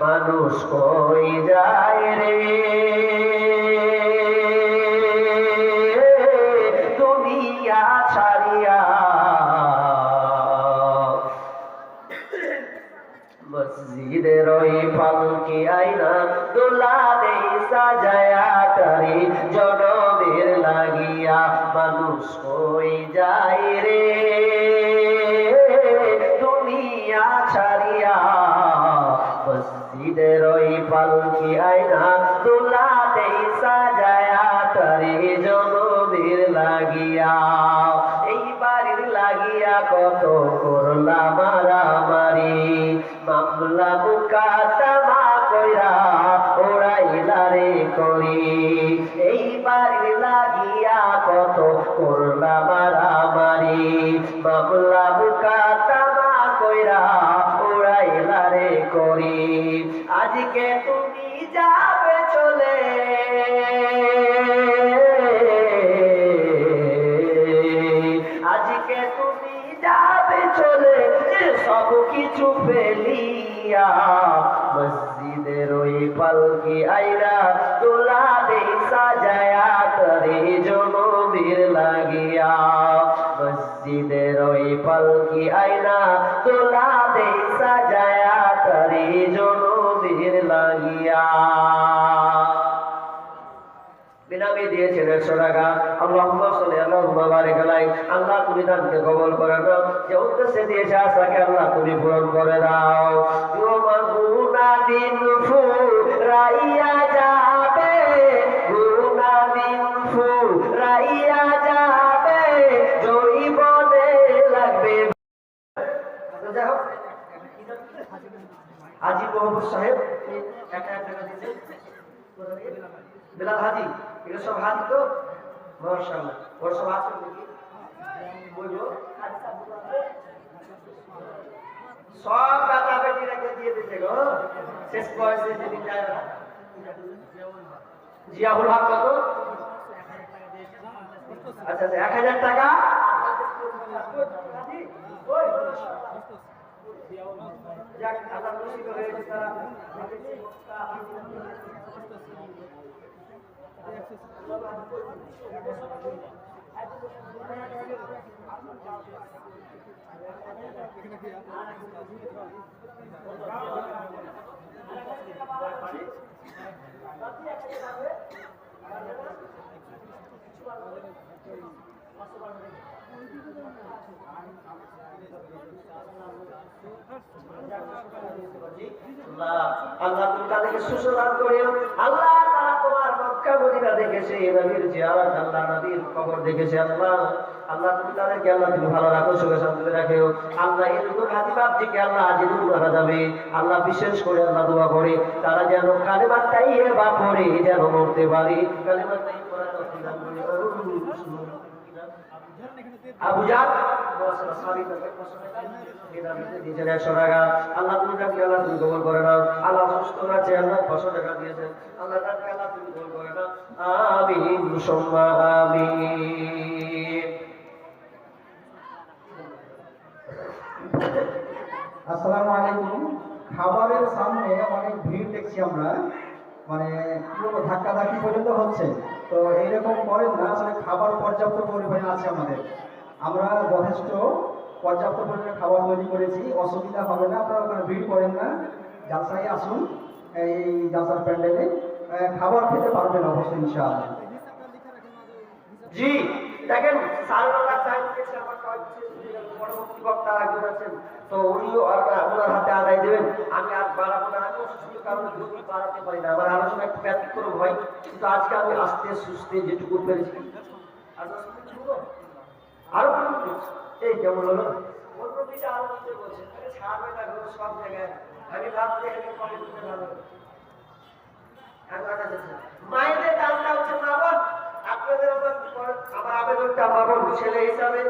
মানুষ কই যায় রে? দুনিয়া ছাড়িয়া মসজিদের ওই পালকি আইনা দোলা দেই সাজায়া তারি জনমের লাগিয়া মানুষ কই যায় রে? লাগিয়া কত করলা মারামারি মামলা মুকাতামা কইরা ওরাইলা রে করি। এই বাড়ির লাগিয়া কত করলা মারামারি মামলা মুকাতামা কইরা ওরাইলা রে করি। আজকে তুমি যাবে কিছু ফেলিয়া মসজিদের ওই পালকি আইরা তোলা দে সাজায়া বিনামে দিয়েছেন একশো টাকা। আল্লাহ সাল্লি আল্লাহুম্মা বারিক আলাই আল্লাহ তুমি দানকে কবল করে দাও যে উদ্দেশ্যে দিয়েছে আশাকে আল্লাহ তুমি পূরণ করে দাও। দিন ফুরাইয়া যাবে। দিন ফুরাইয়া যাবে। জৈবনে লাগবে। সাহেব, একা এক দিয়েছে বিলাল হাজি এগুলো সব হাজি তো? দিয়ে দিতে গো। শেষ বয়সে যেদিন যায় কত? আচ্ছা আচ্ছা এক হাজার টাকা? যাক আল্লাহ খুশি করে তারা আল্লাহ আল্লাহ তুমি তাদেরকে সুসলাম করিও। আল্লাহ তারা তোমার মক্কা মদিনা দেখেছে নবীর জিয়ারত আল্লাহ নবীর কবর দেখেছে আল্লাহ। আল্লাহ তুমি তাদেরকে আল্লাহ তুমি ভালো রাখো সুখে শান্তিতে রাখো আল্লাহ এই দুটো হাতি বাপজিকে আল্লাহ আজীবন মারা যাবে। আল্লাহ বিশেষ করে আল্লাহ দোয়া করে তারা যেন কালেমার তাইয়ে বা পড়ে যেন মরতে পারে। পড়া তৌফিক দান আল্লাহ তুমি আল্লাহ তুমি করে নাও আল্লাহ আছে আল্লাহ দিয়েছেন আল্লাহ আল্লাহ তুমি করে নাও আমিন আসসালামু আলাইকুম খাবারের সামনে অনেক ভিড় দেখছি আমরা। মানে ধাক্কা ধাক্কি পর্যন্ত হচ্ছে। তো এইরকম করেন না আসলে খাবার পর্যাপ্ত পরিমাণে আছে আমাদের। আমরা যথেষ্ট পর্যাপ্ত পরিমাণে খাবার তৈরি করেছি, অসুবিধা হবে না, আপনারা ওখানে ভিড় করেন না। জালসায় আসুন, এই জালসার প্যান্ডেলে খাবার খেতে পারবেন অবশ্যই, ইনশাআল্লাহ। জি, দেখেন পরবর্তী বক্তা একজন তো উনিও ওনার হাতে আদায় দেবেন। আমি আর বাড়াবো না আমি অসুস্থ কারণে বাড়াতে পারি না। আমার আলোচনা একটু ব্যতিক্রম হয়, কিন্তু আজকে আমি আস্তে সুস্থে যেটুকু পেরেছি। শুনব? আরও এই কেমন হলো? সব জায়গায়। আমি ভাবছি মায়েদের দামটা হচ্ছে আপনাদের আমার আবেদনটা মা ছেলে হিসাবে।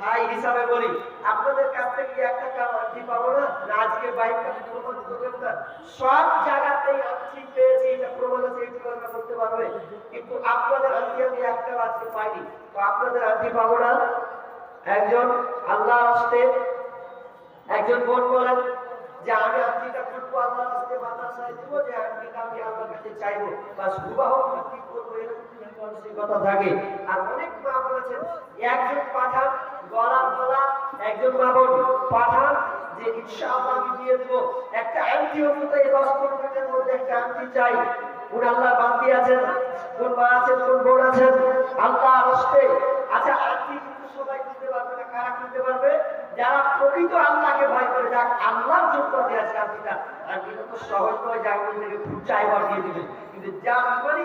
ভাই হিসাবে বলি, আপনাদের কাছ থেকে কি একটা আনছি পাবো না? আজকে বাইকটা প্রমাণ করবেন না সব জায়গাতেই আনছি পেয়েছি, এটা প্রমাণ আছে এটি কথা করতে পারবে। কিন্তু আপনাদের আনছি আমি একটা আজকে পাইনি। তো আপনাদের আনছি পাবো না। একজন আল্লাহ আসতে একজন বোন বলেন যে, আমি আন্টিটা খুলবো আল্লাহ রাস্তায় মাদ্রাসায় দিব, যে আন্টিটা আমি আল্লাহর কাছে চাইব। বা বিবাহ ঠিক করব, এরকম মানসিকতা থাকে। আর অনেক মা বলেছেন, একজন পাঠান যে আল্লাহ বান্দি আচ্ছা আন্টি কিন্তু পারবে না, কারা খুলতে পারবে? যারা প্রকৃত আল্লাহকে ভয় করে যাক আল্লাহর জন্য দেওয়া আছে আন্টিটা আর তো সহজ নয় যা চাইবার দিয়ে দিবে। কিন্তু যার ইমানি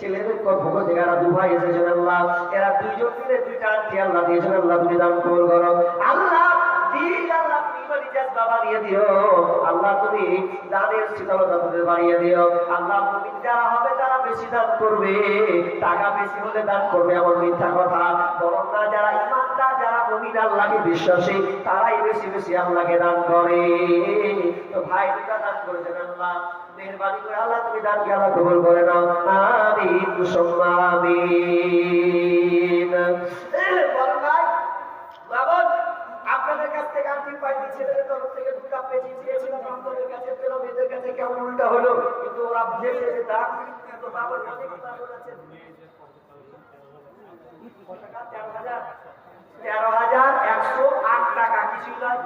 ছেলেদের এরা দু ভাই এরা আল্লাহ দিন দান দান বিশ্বাসী, তারাই বেশি বেশি আল্লাহকে দান করে। ভাই, দুটা দান করেছেন আল্লাহ। মেহরবানি করে আল্লাহ, তুমি দানকে আল্লাহ কবুল করে নাও। আমিন আপনাদের কাছ থেকে আমি পাইছি ছেলেদের তরফ থেকে দুটা পেয়েছি চেয়েছিলাম আপনাদের কাছে পেলাম, এদের কাছে কেমন উল্টা হলো? কিন্তু ওরা বুঝেছে যে তো অনেক বাবন আছেন তেরো হাজার একশো আট টাকা কিছু নয়?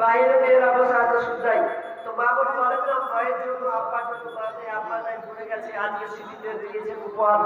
বাইরে মেয়েরা বসে আছে শুধাই তো মা বোন বলেন না ভয়ের জন্য আব্বার জন্য বাজে আব্বা নাই ভুলে গেছে, আজকে সিটিতে দিয়েছে উপহার